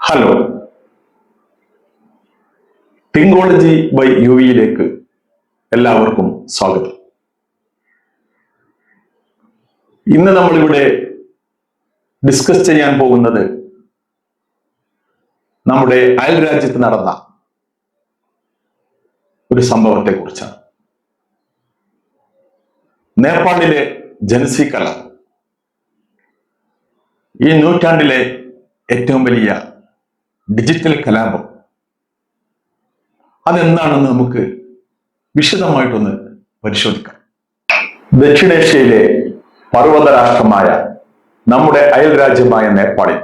Hello Thinkology by U വിയിലേക്ക് എല്ലാവർക്കും സ്വാഗതം. ഇന്ന് നമ്മളിവിടെ ഡിസ്കസ് ചെയ്യാൻ പോകുന്നത് നമ്മുടെ അയൽ രാജ്യത്ത് നടന്ന ഒരു സംഭവത്തെ കുറിച്ചാണ് നേപ്പാളിലെ ജനസി കല. ഈ നൂറ്റാണ്ടിലെ ഏറ്റവും വലിയ ഡിജിറ്റൽ കലാപം. അതെന്താണെന്ന് നമുക്ക് വിശദമായിട്ടൊന്ന് പരിശോധിക്കാം. ദക്ഷിണേഷ്യയിലെ പർവത രാഷ്ട്രമായ നമ്മുടെ അയൽ രാജ്യമായ നേപ്പാളിൽ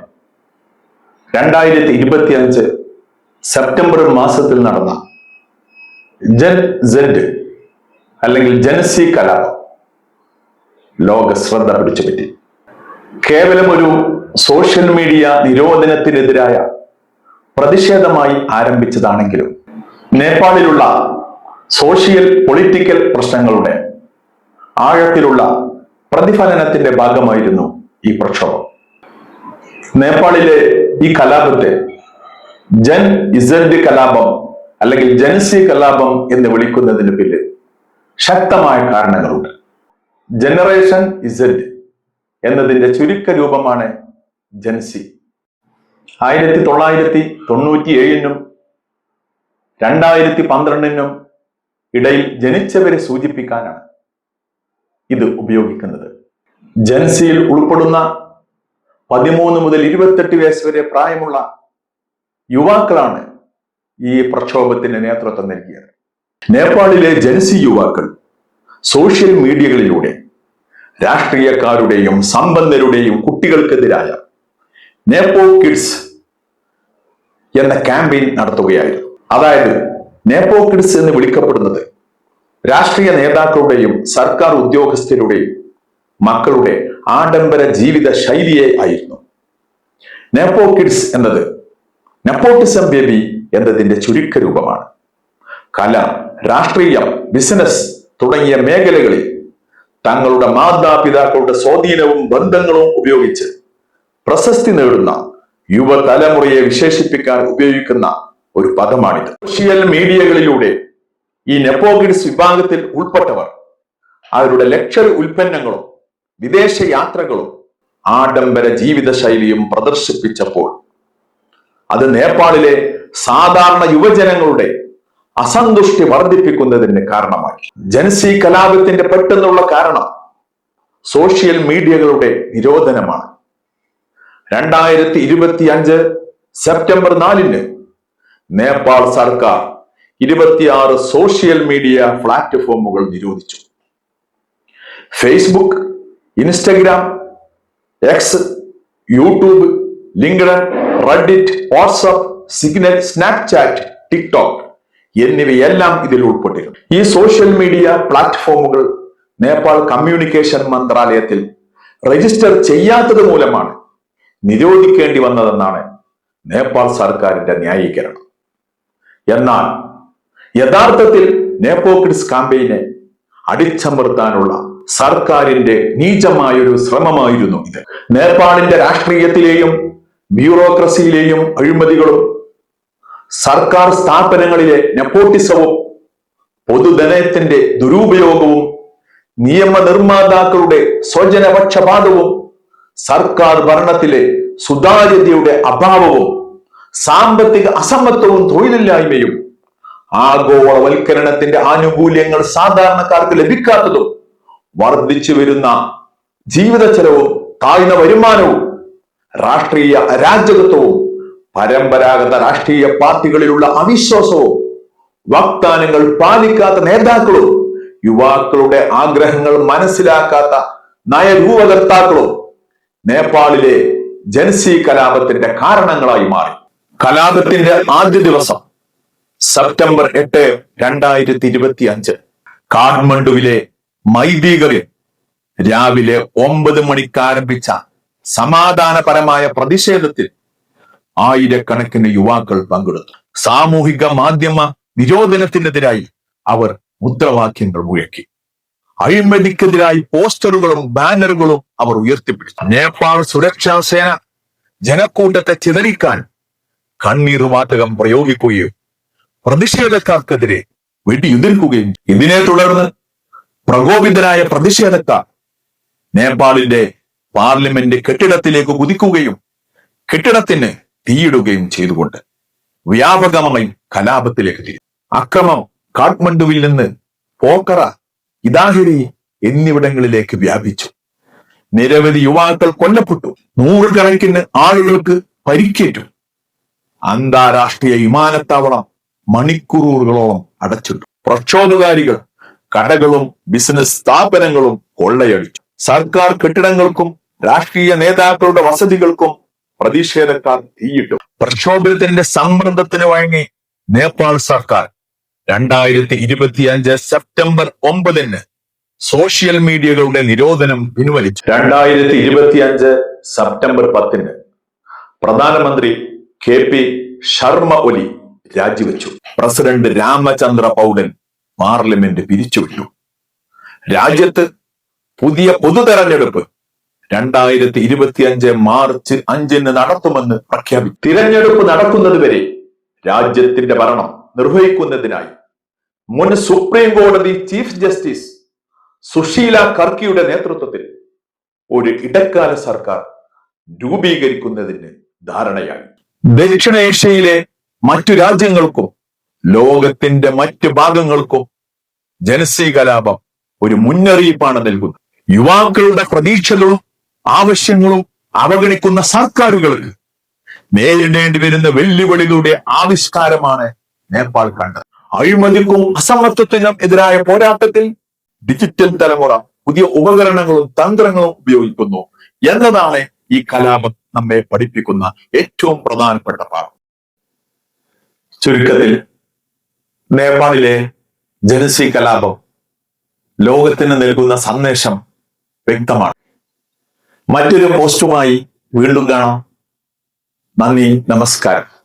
രണ്ടായിരത്തി ഇരുപത്തി അഞ്ച് സെപ്റ്റംബർ മാസത്തിൽ നടന്ന ജൻ സെഡ് അല്ലെങ്കിൽ ജനസി കലാപം. ലോക ശ്രദ്ധ പിടിച്ചുപറ്റി. കേവലം ഒരു സോഷ്യൽ മീഡിയ നിരോധനത്തിനെതിരായ പ്രതിഷേധമായി ആരംഭിച്ചതാണെങ്കിലും നേപ്പാളിലുള്ള സോഷ്യൽ പൊളിറ്റിക്കൽ പ്രശ്നങ്ങളുടെ ആഴത്തിലുള്ള പ്രതിഫലനത്തിന്റെ ഭാഗമായിരുന്നു ഈ പ്രക്ഷോഭം. നേപ്പാളിലെ ഈ കലാപത്തെ ജൻ ഇസഡ് കലാപം അല്ലെങ്കിൽ ജൻസി കലാപം എന്ന് വിളിക്കുന്നതിന് പിന്നിൽ ശക്തമായ കാരണങ്ങളുണ്ട്. ജനറേഷൻ ഇസഡ് എന്നതിന്റെ ചുരുക്ക രൂപമാണ് ജൻസി ആയിരത്തി തൊള്ളായിരത്തി തൊണ്ണൂറ്റി ഏഴിനും രണ്ടായിരത്തി പന്ത്രണ്ടിനും ഇടയിൽ ജനിച്ചവരെ സൂചിപ്പിക്കാനാണ് ഇത് ഉപയോഗിക്കുന്നത്. ജൻസിയിൽ ഉൾപ്പെടുന്ന പതിമൂന്ന് മുതൽ ഇരുപത്തെട്ട് വയസ്സ് വരെ പ്രായമുള്ള യുവാക്കളാണ് ഈ പ്രക്ഷോഭത്തിന് നേതൃത്വം നൽകിയത്. നേപ്പാളിലെ ജൻസി യുവാക്കൾ സോഷ്യൽ മീഡിയകളിലൂടെ രാഷ്ട്രീയക്കാരുടെയും സമ്പന്നരുടെയും കുട്ടികൾക്കെതിരായ നേപ്പോ കിഡ്സ് എന്ന ക്യാമ്പയിൻ നടത്തുകയായിരുന്നു. അതായത് നേപ്പോ കിഡ്സ് എന്ന് വിളിക്കപ്പെടുന്നത് രാഷ്ട്രീയ നേതാക്കളുടെയും സർക്കാർ ഉദ്യോഗസ്ഥരുടെയും മക്കളുടെ ആഡംബര ജീവിത ശൈലിയെ ആയിരുന്നു. നെപ്പോ കിഡ്സ് എന്നത് നെപ്പോട്ടിസം ബേബി എന്നതിന്റെ ചുരുക്ക രൂപമാണ് കല രാഷ്ട്രീയം ബിസിനസ് തുടങ്ങിയ മേഖലകളിൽ തങ്ങളുടെ മാതാപിതാക്കളുടെ സ്വാധീനവും ബന്ധങ്ങളും ഉപയോഗിച്ച് പ്രശസ്തി നേടുന്ന യുവതലമുറയെ വിശേഷിപ്പിക്കാൻ ഉപയോഗിക്കുന്ന ഒരു പദമാണിത്. സോഷ്യൽ മീഡിയകളിലൂടെ ഈ നെപ്പോഗിഡ്സ് വിഭാഗത്തിൽ ഉൾപ്പെട്ടവർ അവരുടെ ലക്ഷറി ഉൽപ്പന്നങ്ങളും വിദേശ യാത്രകളും ആഡംബര ജീവിതശൈലിയും പ്രദർശിപ്പിച്ചപ്പോൾ അത് നേപ്പാളിലെ സാധാരണ യുവജനങ്ങളുടെ അസന്തുഷ്ടി വർദ്ധിപ്പിക്കുന്നതിന് കാരണമായി. ജൻസി കലാപത്തിന്റെ പെട്ടെന്നുള്ള കാരണം സോഷ്യൽ മീഡിയകളുടെ നിരോധനമാണ്. രണ്ടായിരത്തി ഇരുപത്തി അഞ്ച് സെപ്റ്റംബർ നാലിന് നേപ്പാൾ സർക്കാർ ഇരുപത്തിയാറ് സോഷ്യൽ മീഡിയ പ്ലാറ്റ്ഫോമുകൾ നിരോധിച്ചു. Facebook Instagram X YouTube LinkedIn Reddit WhatsApp Signal Snapchat TikTok എന്നിവയെല്ലാം ഇതിൽ ഉൾപ്പെട്ടിരുന്നു. ഈ സോഷ്യൽ മീഡിയ പ്ലാറ്റ്ഫോമുകൾ നേപ്പാൾ കമ്മ്യൂണിക്കേഷൻ മന്ത്രാലയത്തിൽ രജിസ്റ്റർ ചെയ്യാത്തത് മൂലമാണ് നിരോധിക്കേണ്ടി വന്നതെന്നാണ് നേപ്പാൾ സർക്കാരിന്റെ ന്യായീകരണം. എന്നാൽ യഥാർത്ഥത്തിൽ നേപ്പോക്കിഡ്സ് കാമ്പയിനെ അടിച്ചമർത്താനുള്ള സർക്കാരിന്റെ നീചമായൊരു ശ്രമമായിരുന്നു ഇത്. നേപ്പാളിന്റെ രാഷ്ട്രീയത്തിലെയും ബ്യൂറോക്രസിയിലെയും അഴിമതികളും സർക്കാർ സ്ഥാപനങ്ങളിലെ നെപ്പോട്ടിസവും പൊതുധനത്തിന്റെ ദുരുപയോഗവും നിയമനിർമ്മാതാക്കളുടെ സ്വജനപക്ഷപാതവും സർക്കാർ ഭരണത്തിലെ സുതാര്യതയുടെ അഭാവവും സാമ്പത്തിക അസമത്വവും തൊഴിലില്ലായ്മയും ആഗോളവൽക്കരണത്തിന്റെ ആനുകൂല്യങ്ങൾ സാധാരണക്കാർക്ക് ലഭിക്കാത്തതും വർദ്ധിച്ചു വരുന്ന ജീവിത ചെലവും താഴ്ന്ന വരുമാനവും രാഷ്ട്രീയ അരാജകത്വവും പരമ്പരാഗത രാഷ്ട്രീയ പാർട്ടികളിലുള്ള അവിശ്വാസവും വാഗ്ദാനങ്ങൾ പാലിക്കാത്ത നേതാക്കളും യുവാക്കളുടെ ആഗ്രഹങ്ങൾ മനസ്സിലാക്കാത്ത നയരൂപകർത്താക്കളും നേപ്പാളിലെ ജൻസി കലാപത്തിന്റെ കാരണങ്ങളായി മാറി. കലാപത്തിന്റെ ആദ്യ ദിവസം സെപ്റ്റംബർ എട്ട് രണ്ടായിരത്തി ഇരുപത്തി അഞ്ച് കാഠ്മണ്ഡുവിലെ മൈദീകറിൽ രാവിലെ ഒമ്പത് മണിക്ക് ആരംഭിച്ച സമാധാനപരമായ പ്രതിഷേധത്തിൽ ആയിരക്കണക്കിന് യുവാക്കൾ പങ്കെടുത്തു. സാമൂഹിക മാധ്യമ നിരോധനത്തിനെതിരായി അവർ മുദ്രാവാക്യങ്ങൾ മുഴക്കി. അഴിമതിക്കെതിരായി പോസ്റ്ററുകളും ബാനറുകളും അവർ ഉയർത്തിപ്പിടിച്ചു. നേപ്പാൾ സുരക്ഷാ സേന ജനക്കൂട്ടത്തെ ചിതറിക്കാൻ കണ്ണീർ വാതകം പ്രയോഗിക്കുകയും പ്രതിഷേധക്കാർക്കെതിരെ വെടിയുതിർക്കുകയും ഇതിനെ തുടർന്ന് പ്രകോപിതരായ പ്രതിഷേധക്കാർ നേപ്പാളിന്റെ പാർലമെന്റ് കെട്ടിടത്തിലേക്ക് കുതിക്കുകയും കെട്ടിടത്തിന് തീയിടുകയും ചെയ്തുകൊണ്ട് വ്യാപകമായി കലാപത്തിലേക്ക് തിരി അക്രമം കാഠ്മണ്ഡുവിൽ നിന്ന് പോക്കറ ഇദാഹിരി എന്നിവിടങ്ങളിലേക്ക് വ്യാപിച്ചു. നിരവധി യുവാക്കൾ കൊല്ലപ്പെട്ടു. നൂറുകണക്കിന് ആളുകൾക്ക് പരിക്കേറ്റു. അന്താരാഷ്ട്ര വിമാനത്താവളം മണിക്കൂറുകളോളം അടച്ചിട്ടു. പ്രക്ഷോഭകാരികൾ കടകളും ബിസിനസ് സ്ഥാപനങ്ങളും കൊള്ളയടിച്ചു. സർക്കാർ കെട്ടിടങ്ങൾക്കും രാഷ്ട്രീയ നേതാക്കളുടെ വസതികൾക്കും പ്രതിഷേധക്കാർ തീയിട്ടു. പ്രക്ഷോഭത്തിന്റെ സമ്മർദ്ദത്തിന് വഴങ്ങി നേപ്പാൾ സർക്കാർ രണ്ടായിരത്തി ഇരുപത്തിയഞ്ച് സെപ്റ്റംബർ ഒമ്പതിന് സോഷ്യൽ മീഡിയകളുടെ നിരോധനം പിൻവലിച്ചു. രണ്ടായിരത്തി ഇരുപത്തിയഞ്ച് സെപ്റ്റംബർ പത്തിന് പ്രധാനമന്ത്രി കെ പി ശർമ്മ ഒലി രാജിവെച്ചു. പ്രസിഡന്റ് രാമചന്ദ്ര പൗഡൻ പാർലമെന്റ് പിരിച്ചുവിട്ടു. രാജ്യത്ത് പുതിയ പൊതു തെരഞ്ഞെടുപ്പ് രണ്ടായിരത്തി ഇരുപത്തിയഞ്ച് മാർച്ച് അഞ്ചിന് നടത്തുമെന്ന് പ്രഖ്യാപിച്ചു തിരഞ്ഞെടുപ്പ് നടക്കുന്നത് വരെ രാജ്യത്തിന്റെ ഭരണം നിർവഹിക്കുന്നതിനായി മുൻ സുപ്രീം കോടതി ചീഫ് ജസ്റ്റിസ് സുശീല കർക്കിയുടെ നേതൃത്വത്തിൽ ഒരു ഇടക്കാല സർക്കാർ രൂപീകരിക്കുന്നതിന് ധാരണയായി. ദക്ഷിണേഷ്യയിലെ മറ്റു രാജ്യങ്ങൾക്കും ലോകത്തിന്റെ മറ്റു ഭാഗങ്ങൾക്കും ജനസീ കലാപം ഒരു മുന്നറിയിപ്പാണ് നൽകുന്നത്. യുവാക്കളുടെ പ്രതീക്ഷകളും ആവശ്യങ്ങളും അവഗണിക്കുന്ന സർക്കാരുകൾ നേരിടേണ്ടി വരുന്ന വെല്ലുവിളികളുടെ ആവിഷ്കാരമാണ് നേപ്പാൾ കണ്ടത്. അഴിമതിക്കും അസമത്വത്തിനും എതിരായ പോരാട്ടത്തിൽ ഡിജിറ്റൽ തലമുറ പുതിയ ഉപകരണങ്ങളും തന്ത്രങ്ങളും ഉപയോഗിക്കുന്നു എന്നതാണ് ഈ കലാപം നമ്മെ പഠിപ്പിക്കുന്ന ഏറ്റവും പ്രധാനപ്പെട്ട പാഠം ചുരുക്കത്തിൽ നേപ്പാളിലെ ജനസി കലാപം ലോകത്തിന് നൽകുന്ന സന്ദേശം വ്യക്തമാണ്. മറ്റൊരു പോസ്റ്റുമായി വീണ്ടും കാണാം. നന്ദി നമസ്കാരം.